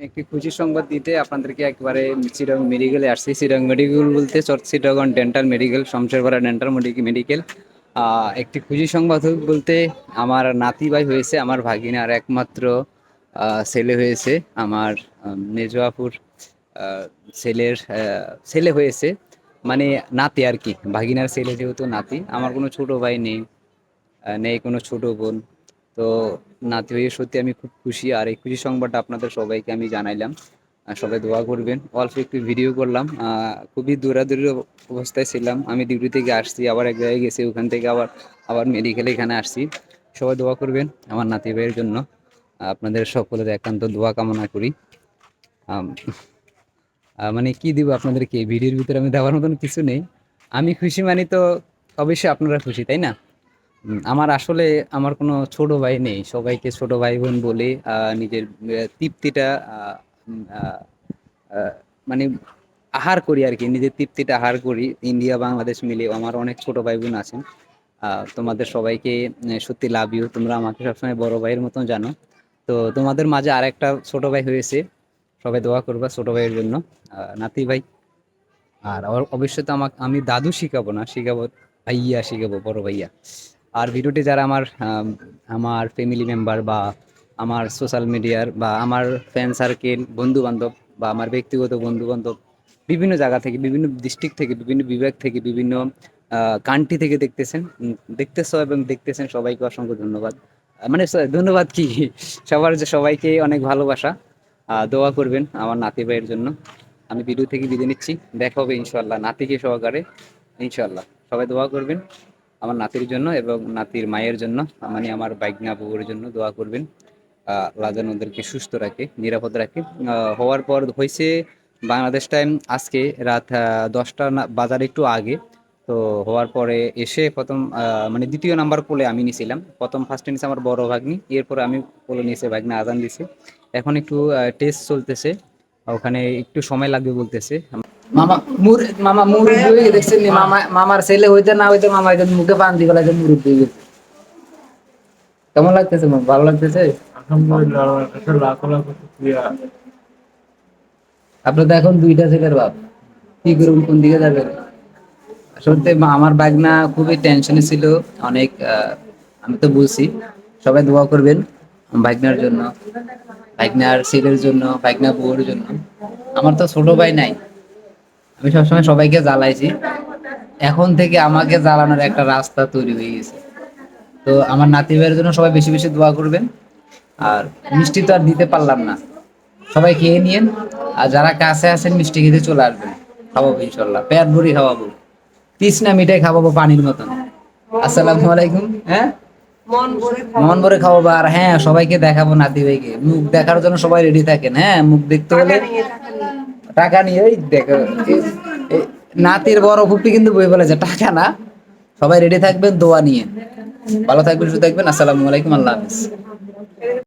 একটি খুশি সংবাদ দিতে আপনাদেরকে একবারে চিরং মেডিকেলে আসছি। চিরং মেডিকেল বলতে Chittagong dental medical Shamsherpara dental medical একটি খুশি সংবাদ বলতে আমার নাতি ভাই হয়েছে আমার ভাগিনার একমাত্র ছেলে হয়েছে। আমার আহ, মেজোয়াপুর ছেলের ছেলে হয়েছে। মানে নাতি আর কি ভাগিনার ছেলে যেহেতু নাতি। আমার কোনো ছোট ভাই নেই নেই কোনো ছোট বোন। তো নাতি হয়ে সত্যি আমি খুব খুশি। আর এই খুশি সংবাদটা আপনাদের সবাইকে আমি জানাইলাম। আর সবাই দোয়া করবেন। অল্প একটু ভিডিও করলাম। খুবই দূরাদূরের অবস্থায় ছিলাম। আমি ডিউটি থেকে আসছি, আবার এক জায়গায় গেছি, ওখান থেকে আবার আবার মেডিকেলে এখানে আসছি। সবাই দোয়া করবেন আমার নাতি ভাইয়ের জন্য। আপনাদের সকলের একান্ত দোয়া কামনা করি। মানে কি দিব আপনাদেরকে? ভিডিওর ভিতরে আমি দেওয়ার মতন কিছু নেই। আমি খুশি মানে তো অবশ্যই আপনারা খুশি, তাই না? আমার আসলে আমার কোনো ছোট ভাই নেই। সবাইকে ছোট ভাই বোন বলে নিজের তৃপ্তিটা মানে আহার করি আর কি, নিজের তৃপ্তিটা আহার করি। ইন্ডিয়া, বাংলাদেশ মিলে আমার অনেক ছোট ভাই বোন আছেন তোমাদের সবাইকে সত্যি লাভ ইউ তোমরা আমাকে সবসময় বড় ভাইয়ের মতন জানো। তো তোমাদের মাঝে আরেকটা ছোট ভাই হয়েছে। সবাই দোয়া করবা ছোট ভাইয়ের জন্য। নাতি ভাই। আর অবশ্যই তো আমাকে, আমি দাদু শিখাবো না, শিখাবো ভাইয়া, শিখাবো বড় ভাইয়া। আর ভিডিওটি যারা আমার আমার ফ্যামিলি মেম্বার বা আমার সোশ্যাল মিডিয়ার বা আমার ফ্যান সার্কেল বন্ধু বান্ধব বা আমার ব্যক্তিগত বন্ধু বান্ধব বিভিন্ন জায়গা থেকে, বিভিন্ন ডিস্ট্রিক্ট থেকে, বিভিন্ন বিভাগ থেকে, বিভিন্ন কান্ট্রি থেকে দেখতেছেন দেখতেছো এবং দেখতেছেন সবাইকে অসংখ্য ধন্যবাদ। মানে ধন্যবাদ কি? সবার যে সবাইকে অনেক ভালোবাসা। দোয়া করবেন আমার নাতি ভাইয়ের জন্য। আমি ভিডিও থেকে বিদায় নিচ্ছি। দেখা হবে ইনশাল্লাহ নাতিকে সহকারে। ইনশাল্লাহ সবাই দোয়া করবেন। আমার নাতির জন্য এবং নাতির মায়ের জন্য। মানে আমার বাইকনা বউর জন্য দোয়া করবেন। যেন ওদেরকে সুস্থ রাখে, নিরাপদ রাখে। হওয়ার পর হয়েছে বাংলাদেশ টাইম আজকে রাত দশটা বাজার একটু আগে। তো হওয়ার পরে এসে প্রথম মানে দ্বিতীয় নাম্বার কোলে আমি নিয়েছিলাম প্রথম ফার্স্টে নিয়েছে আমার বড় ভাগ্নি। এরপরে আমি কোলে নিয়েছে ভাগ্নি আজান দিছে। এখন একটু টেস্ট চলতেছে। ওখানে একটু সময় লাগবে বলতেছে। মামা মুর মামা মুরব্বী হয়ে। দেখছেন? মামা মামার ছেলে হইতে না হইতে মামা একজন মুখে পান দিয়ে গেছে মুরব্বী হয়ে গেছে কেমন লাগতেছে ভালো লাগতেছে? আপনার তো এখন দুইটা ছেলের বাপ। কি করুন কোন দিকে যাবেন? আসলে আমার বাগনা খুবই টেনশনে ছিল। অনেক আমি তো বলছি সবাই দোয়া করবেন বাগনার জন্য বাগনার ছেলের জন্য বাগনা বউর জন্য। আমার তো ছোট ভাই নাই। আমি সবসময় সবাইকে জ্বালাইছি। এখন থেকে আমাকে জ্বালানোর একটা রাস্তা তৈরি হয়ে গেছে। তো আমার নাতি ভাইয়ের জন্য সবাই বেশি বেশি দোয়া করবেন। আর মিষ্টি তো আর দিতে পারলাম না। সবাই খেয়ে নিয়েন। আর যারা কাছে আছেন মিষ্টি খেতে চলে আসবেন। খাওয়াবো ইনশাল্লাহ পেট ভরি খাওয়াবো। তৃষ্ণা মিঠাই খাওয়াবো পানির মতন। আসসালামু আলাইকুম। হ্যাঁ? মন ভরে খাওয়াবো। আর হ্যাঁ সবাইকে দেখাবো নাতি ভাইকে মুখ দেখার জন্য সবাই রেডি থাকেন। হ্যাঁ মুখ দেখতে হলে টাকা নিয়ে ওই দেখো নাতির বড় ফুপি কিন্তু বই বলেছে টাকা না। সবাই রেডি থাকবেন, দোয়া নিয়ে। ভালো থাকবেন শুধু থাকবেন, আসসালামু আলাইকুম, আল্লাহ হাফিজ।